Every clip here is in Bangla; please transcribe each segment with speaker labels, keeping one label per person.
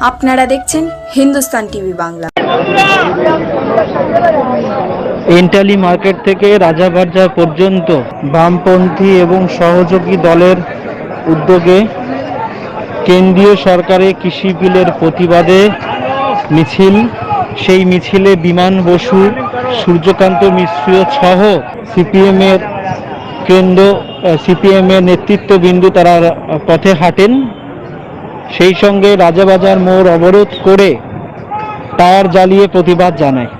Speaker 1: আপনারা দেখছেন হিন্দুস্তান টিভি বাংলা।
Speaker 2: এন্টালি মার্কেট থেকে রাজাবাজার পর্যন্ত বামপন্থী এবং সহযোগী দলের উদ্যোগে কেন্দ্রীয় সরকারের কৃষি বিলের প্রতিবাদে মিছিল, সেই মিছিলে বিমান বসু, সূর্যকান্ত মিশ্র সহ সিপিএমের কেন্দ্র সিপিএমের নেতৃত্ববিন্দু তারা পথে হাঁটেন। সেই সঙ্গে রাজাবাজার মোড় অবরোধ করে টায়ার জ্বালিয়ে প্রতিবাদ জানায়।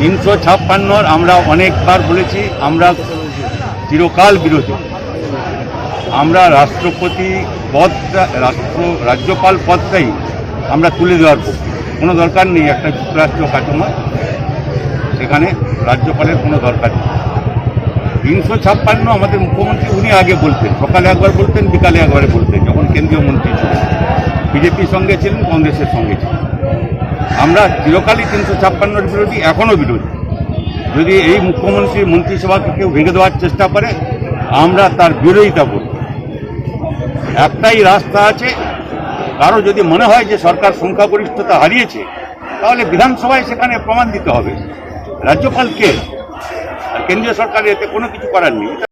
Speaker 3: তিনশো ছাপ্পান্নর আমরা অনেকবার বলেছি, আমরা চিরকাল বিরোধী। আমরা রাষ্ট্রপতি পদটা রাষ্ট্র, রাজ্যপাল পদটাই আমরা তুলে দেওয়ার পক্ষে। কোনো দরকার নেই, একটা যুক্তরাষ্ট্র কাঠামো, সেখানে রাজ্যপালের কোনো দরকার নেই। তিনশো ছাপ্পান্ন আমাদের মুখ্যমন্ত্রী, উনি আগে বলতেন, সকালে একবার বলতেন, বিকালে একবারে বলতেন, যখন কেন্দ্রীয় মন্ত্রী ছিলেন। বিজেপির সঙ্গে ছিলেন, কংগ্রেসের সঙ্গে ছিলেন। আমরা চিরকালই তিনশো ছাপ্পান্নর বিরোধী, এখনও বিরোধী। যদি এই মুখ্যমন্ত্রী মন্ত্রিসভাকে কেউ ভেঙে দেওয়ার চেষ্টা করে, আমরা তার বিরোধিতা করব। একটাই রাস্তা আছে। কারও যদি মনে হয় যে সরকার সংখ্যাগরিষ্ঠতা হারিয়েছে, তাহলে বিধানসভায় সেখানে প্রমাণ দিতে হবে। রাজ্যপালকে আর কেন্দ্রীয় সরকারের এতে কোনো কিছু করার নেই।